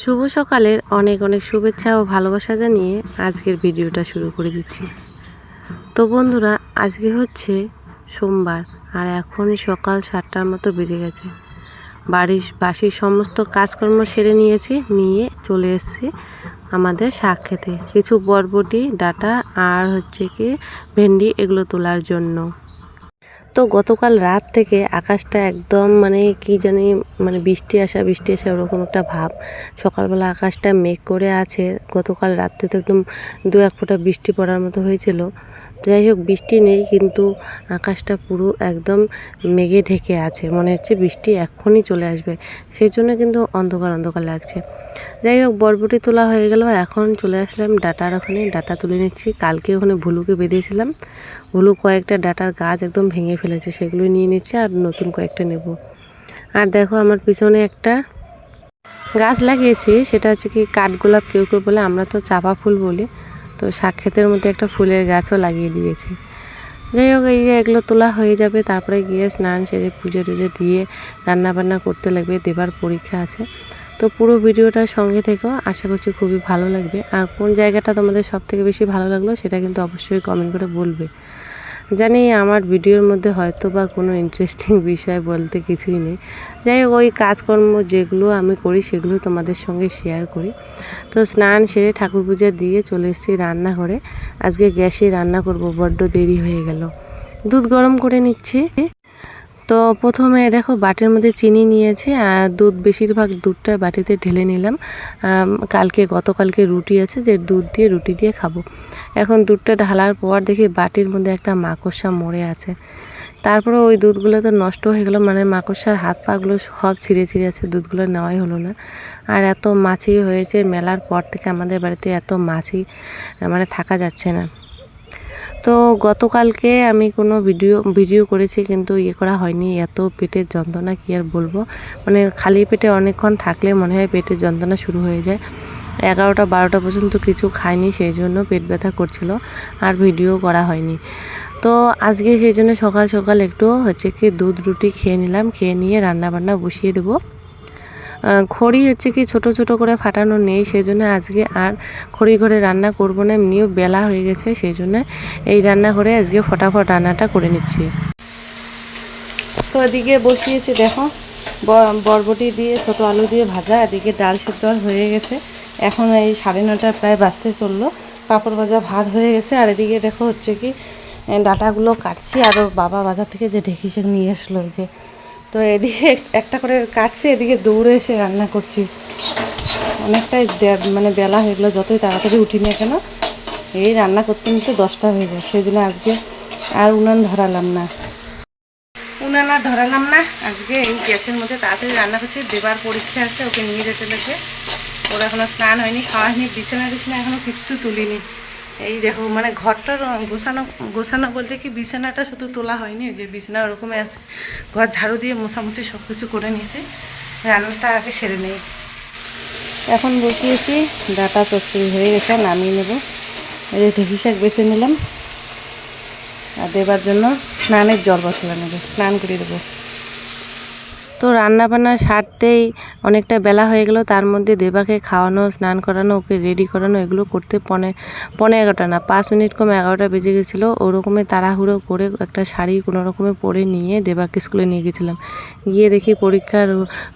শুভ সকালের অনেক অনেক শুভেচ্ছা ও ভালোবাসা জানিয়ে আজকের ভিডিওটা শুরু করে দিচ্ছি। তো বন্ধুরা, আজকে হচ্ছে সোমবার আর এখন সকাল সাতটার মতো বেজে গেছে। বাড়ির বাসির সমস্ত কাজকর্ম সেরে নিয়েছি, নিয়ে চলে এসেছি আমাদের শাক খেতে। কিছু বরবটি, ডাটা আর হচ্ছে কি ভেন্ডি এগুলো তোলার জন্য। তো গতকাল রাত থেকে আকাশটা একদম মানে কি জানি মানে বৃষ্টি আসা বৃষ্টি আসা ওরকম একটা ভাব। সকালবেলা আকাশটা মেঘ করে আছে। গতকাল রাত্রে তো একদম দু এক ফোঁটা বৃষ্টি পড়ার মতো হয়েছিল। যাই হোক, বৃষ্টি নেই, কিন্তু আকাশটা পুরো একদম মেঘে ঢেকে আছে। মনে হচ্ছে বৃষ্টি এক্ষুনি চলে আসবে। সেই জন্য কিন্তু অন্ধকার অন্ধকার লাগছে। যাই হোক, বরবটি তোলা হয়ে গেল। এখন চলে আসলাম ডাটার ওখানে। ডাটা তুলে নিচ্ছি। কালকে ওখানে ভুলুকে বেঁধেছিলাম। ভুলু কয়েকটা ডাটার গাছ একদম ভেঙে ফেলেছে। সেগুলো নিয়ে নিচ্ছি আর নতুন কয়েকটা নেব। আর দেখো, আমার পিছনে একটা গাছ লাগিয়েছি। সেটা হচ্ছে কি কাঠগোলাপ কেউ কেউ বলে। আমরা তো চাপা ফুল বলি। তো শাক ক্ষেতের মধ্যে একটা ফুলের গাছও লাগিয়ে দিয়েছি। যাই হোক, এই যে এগুলো তোলা হয়ে যাবে, তারপরে গিয়ে স্নান সেরে পুজো টুজো দিয়ে রান্না বান্না করতে লাগবে, দেবার পরীক্ষা আছে। তো পুরো ভিডিওটার সঙ্গে থেকেও আশা করছি খুবই ভালো লাগবে। আর কোন জায়গাটা তোমাদের সব থেকে বেশি ভালো লাগল সেটা কিন্তু অবশ্যই কমেন্ট করে বলবে। জানি আমার ভিডিওর মধ্যে হয়তো বা কোনো ইন্টারেস্টিং বিষয় বলতে কিছুই নেই। যাই হোক, ওই কাজকর্ম যেগুলো আমি করি সেগুলো তোমাদের সঙ্গে শেয়ার করি। তো স্নান সেরে ঠাকুর পূজা দিয়ে চলে এসেছি রান্নাঘরে। আজকে গ্যাসে রান্না করব, বড্ড দেরি হয়ে গেল। দুধ গরম করে নিচ্ছি। তো প্রথমে দেখো বাটির মধ্যে চিনি নিয়েছি, আর দুধ বেশিরভাগ দুধটা বাটিতে ঢেলে নিলাম। কালকে, গতকালকে রুটি আছে, যে দুধ দিয়ে রুটি দিয়ে খাব। এখন দুধটা ঢালার পর দেখি বাটির মধ্যে একটা মাকড়সা মরে আছে। তারপরে ওই দুধগুলো তো নষ্ট হয়ে গেলো মানে মাকড়সার হাত পাগুলো সব ছিঁড়ে ছিঁড়ে আছে, দুধগুলো নেওয়াই হলো না। আর এত মাছি হয়েছে মেলার পর থেকে আমাদের বাড়িতে এত মাছি মানে থাকা যাচ্ছে না। তো গতকালকে আমি কোনো ভিডিও ভিডিও করেছি কিন্তু ইয়ে করা হয়নি, এত পেটের যন্ত্রণা কী আর বলব? মানে খালি পেটে অনেকক্ষণ থাকলে মনে হয় পেটের যন্ত্রণা শুরু হয়ে যায়। এগারোটা বারোটা পর্যন্ত কিছু খাইনি সেই জন্য পেট ব্যথা করছিল আর ভিডিও করা হয়নি। তো আজকে সেই জন্য সকাল সকাল একটু হচ্ছে কি দুধ রুটি খেয়ে নিলাম, খেয়ে নিয়ে রান্না বান্না বসিয়ে দেবো। খড়ি হচ্ছে কি ছোট ছোট করে ফাটানো নেই, সেই জন্য আজকে আর খড়ি ঘরে রান্না করব না, এমনিও বেলা হয়ে গেছে, সেই জন্য এই রান্না করে আজকে ফটাফট রান্নাটা করে নিচ্ছি। তো এদিকে বসিয়েছি, দেখো বরবটি দিয়ে, ছোটো আলু দিয়ে ভাজা, এদিকে ডাল সেদ্ধ হয়ে গেছে। এখন এই সাড়ে নটা প্রায় বাজতে চলল। পাঁপড় ভাজা ভাত হয়ে গেছে, আর এদিকে দেখো হচ্ছে কি ডাটাগুলো কাটছি, আর বাবা বাজার থেকে যে ঢেকি শাক নিয়ে আসলো যে। তো এদিকে একটা করে কাটছে, এদিকে দৌড়ে এসে রান্না করছি। অনেকটাই মানে বেলা হয়ে গেলো, যতই তাড়াতাড়ি উঠি না কেন, এই রান্না করতে নিতে দশটা হয়ে যায় সেই জন্য আজকে আর উনান ধরালাম না। উনান আর ধরালাম না, আজকে এই গ্যাসের মধ্যে তাড়াতাড়ি রান্না করছি, দেবার পরীক্ষা আছে, ওকে নিয়ে যেতে লেগে ওর এখনও স্নান হয়নি খাওয়া হয়নি বিছানা বিছানা এখনও কিচ্ছু তুলিনি। এই দেখো মানে ঘরটা গোছানো গোছানো বলতে কি বিছানাটা শুধু তোলা হয়নি যে বিছানা ওরকমই আছে। ঘর ঝাড়ু দিয়ে মোছামুছি সব কিছু করে নিয়েছি, রান্নাটা আগে সেরে নেই। এখন বসিয়েছি, ডাটা চচ্চড়ি হয়ে গেছে, নামিয়ে নেব। এই যে ঢেকি শাক বেছে নিলাম। আর দেবার জন্য স্নানের জল বসালাম নেবে স্নান করে দেবো। তো রান্না বান্না সারতেই অনেকটা বেলা হয়ে গেল। তার মধ্যে দেবাকে খাওয়ানো, স্নান করানো, ওকে রেডি করানো, এগুলো করতে পনে পনে এগারোটা না, পাঁচ মিনিট কম এগারোটা বেজে গেছিল। ওরকমে তাড়াহুড়ো করে একটা শাড়ি কোনো রকমে পরে নিয়ে দেবাকে স্কুলে নিয়ে গেছিলাম। গিয়ে দেখি পরীক্ষার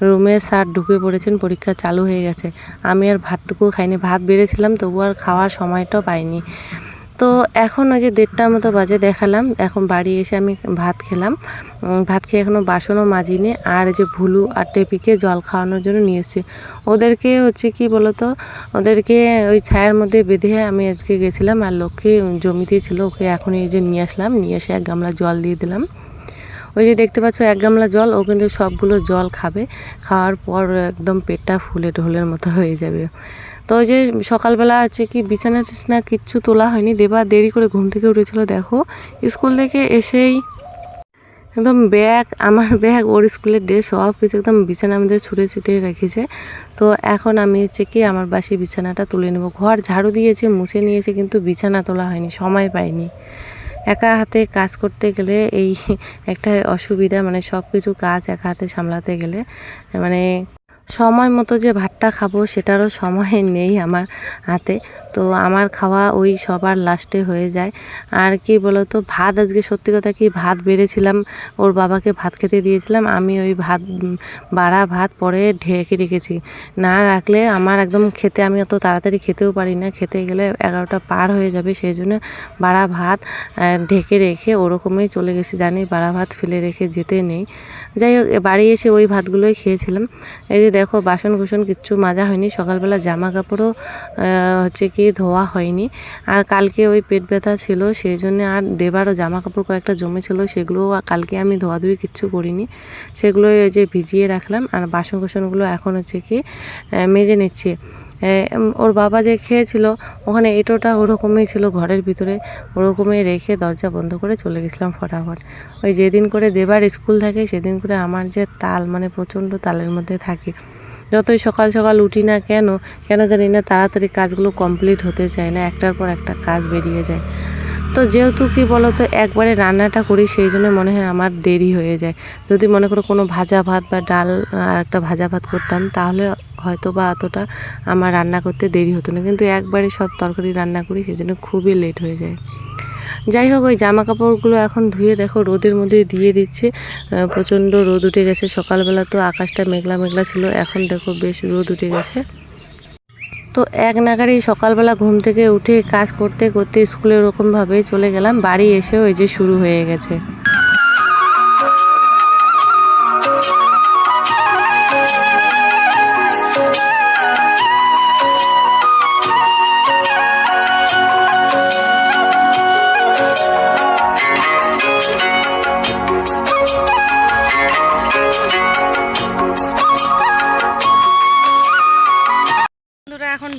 রুমে স্যার ঢুকে পড়েছেন, পরীক্ষা চালু হয়ে গেছে। আমি আর ভাতটুকু খাইনি, ভাত বেড়েছিলাম, তবু আর খাওয়ার সময়টাও পাইনি। তো এখন ওই যে দেড়টার মতো বাজে দেখালাম। এখন বাড়ি এসে আমি ভাত খেলাম। ভাত খেয়ে এখনও বাসনও মাজিনি। আর যে ভুলু আর টেপিকে জল খাওয়ানোর জন্য নিয়ে এসেছি। ওদেরকে হচ্ছে কি বলতো? ওদেরকে ওই ছায়ার মধ্যে বেঁধে আমি আজকে গেছিলাম আর লক্ষ্মী জমিতে ছিল ওকে এখন এই যে নিয়ে আসলাম। নিয়ে এসে এক গামলা জল দিয়ে দিলাম। ওই যে দেখতে পাচ্ছ, এক গামলা জল, ও কিন্তু সবগুলো জল খাবে। খাওয়ার পর একদম পেটটা ফুলে ঢোলের মতো হয়ে যাবে। তো ওই যে সকালবেলা আছে কি, বিছানা টিছানা কিচ্ছু তোলা হয়নি। দেবা দেরি করে ঘুম থেকে উঠেছিল, দেখো। স্কুল থেকে এসেই একদম ব্যাগ, আমার ব্যাগ ওর স্কুলের ড্রেস সব কিছু একদম বিছানা আমাদের ছুটে ছিটে রেখেছে। তো এখন আমি হচ্ছে কি, আমার বাসি বিছানাটা তুলে নেব। ঘর ঝাড়ু দিয়েছে, মুছে নিয়েছে, কিন্তু বিছানা তোলা হয়নি, সময় পাইনি। একা হাতে কাজ করতে গেলে এই একটা অসুবিধা মানে সব কিছু কাজ একা হাতে সামলাতে গেলে মানে সময় মতো যে ভাতটা খাব সেটারও সময় নেই আমার হাতে। তো আমার খাওয়া ওই সবার লাস্টে হয়ে যায়। আর কি বলতো, ভাত আজকে সত্যি কথা কি ভাত বেড়েছিলাম, ওর বাবাকে ভাত খেতে দিয়েছিলাম, আমি ওই ভাত, বাড়া ভাত পরে ঢেকে রেখেছি। না রাখলে আমার একদম খেতে আমি অত তাড়াতাড়ি খেতেও পারি না, খেতে গেলে এগারোটা পার হয়ে যাবে সেই জন্য বাড়া ভাত ঢেকে রেখে ওরকমই চলে গেছি। জানি বাড়া ভাত ফেলে রেখে যেতে নেই। যাই হোক বাড়ি এসে ওই ভাতগুলোই খেয়েছিলাম। এই যে দেখো বাসন কুসন কিচ্ছু মাজা হয়নি, সকালবেলা জামা কাপড়ও হচ্ছে কি ধোয়া হয়নি। আর কালকে ওই পেট ব্যথা ছিল, সেই জন্য আর দেবারও জামা কাপড় কয়েকটা জমেছিল সেগুলো কালকে আমি ধোয়াধুয়ি কিচ্ছু করিনি। সেগুলো যে ভিজিয়ে রাখলাম, আর বাসন কুসনগুলো এখন হচ্ছে কি মেজে নিচ্ছি। ওর বাবা যে খেয়েছিল, ওখানে এটোটা ওরকমই ছিল ঘরের ভিতরে। ওরকমই রেখে দরজা বন্ধ করে চলে গেছিলাম ফটাফট। ওই যেদিন করে দেবার স্কুল থাকে, সেদিন করে আমার যে তাল মানে প্রচণ্ড তালের মধ্যে থাকে। যতই সকাল সকাল উঠি না কেন কেন জানি না তাড়াতাড়ি কাজগুলো কমপ্লিট হতে চায় না, একটার পর একটা কাজ বেরিয়ে যায়। তো যেহেতু কি বলতো, একবারে রান্নাটা করি, সেই জন্য মনে হয় আমার দেরি হয়ে যায়। যদি মনে করো কোনো ভাজা ভাত বা ডাল আর একটা ভাজা ভাত করতাম, তাহলে হয়তো বা অতটা আমার রান্না করতে দেরি হতো না। কিন্তু একবারে সব তরকারি রান্না করি সেই জন্য খুবই লেট হয়ে যায়। যাই হোক, ওই জামা কাপড়গুলো এখন ধুয়ে দেখো, রোদের মধ্যে দিয়ে দিচ্ছে। প্রচণ্ড রোদ উঠে গেছে। সকালবেলা তো আকাশটা মেঘলা মেঘলা ছিল, এখন দেখো বেশ রোদ উঠে গেছে। তো এক নাগারেই সকালবেলা ঘুম থেকে উঠে কাজ করতে করতে স্কুলে ওরকমভাবে চলে গেলাম। বাড়ি এসেও এই যে শুরু হয়ে গেছে।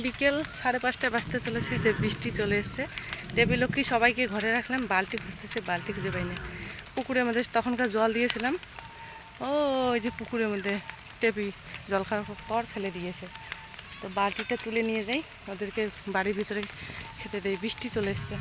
বিকেল সাড়ে পাঁচটা বাজতে চলেছে যে বৃষ্টি চলে এসছে। টেবিল কি সবাইকে ঘরে রাখলাম, বালতি খুঁজতেছে, বালতি খুঁজে পাই না পুকুরের মধ্যে তখনকার জল দিয়েছিলাম। ও ওই যে পুকুরের মধ্যে টেপি জল খাওয়ার পর ফেলে দিয়েছে। তো বালতিটা তুলে নিয়ে যাই, ওদেরকে বাড়ির ভিতরে খেতে দেয় বৃষ্টি চলে এসছে।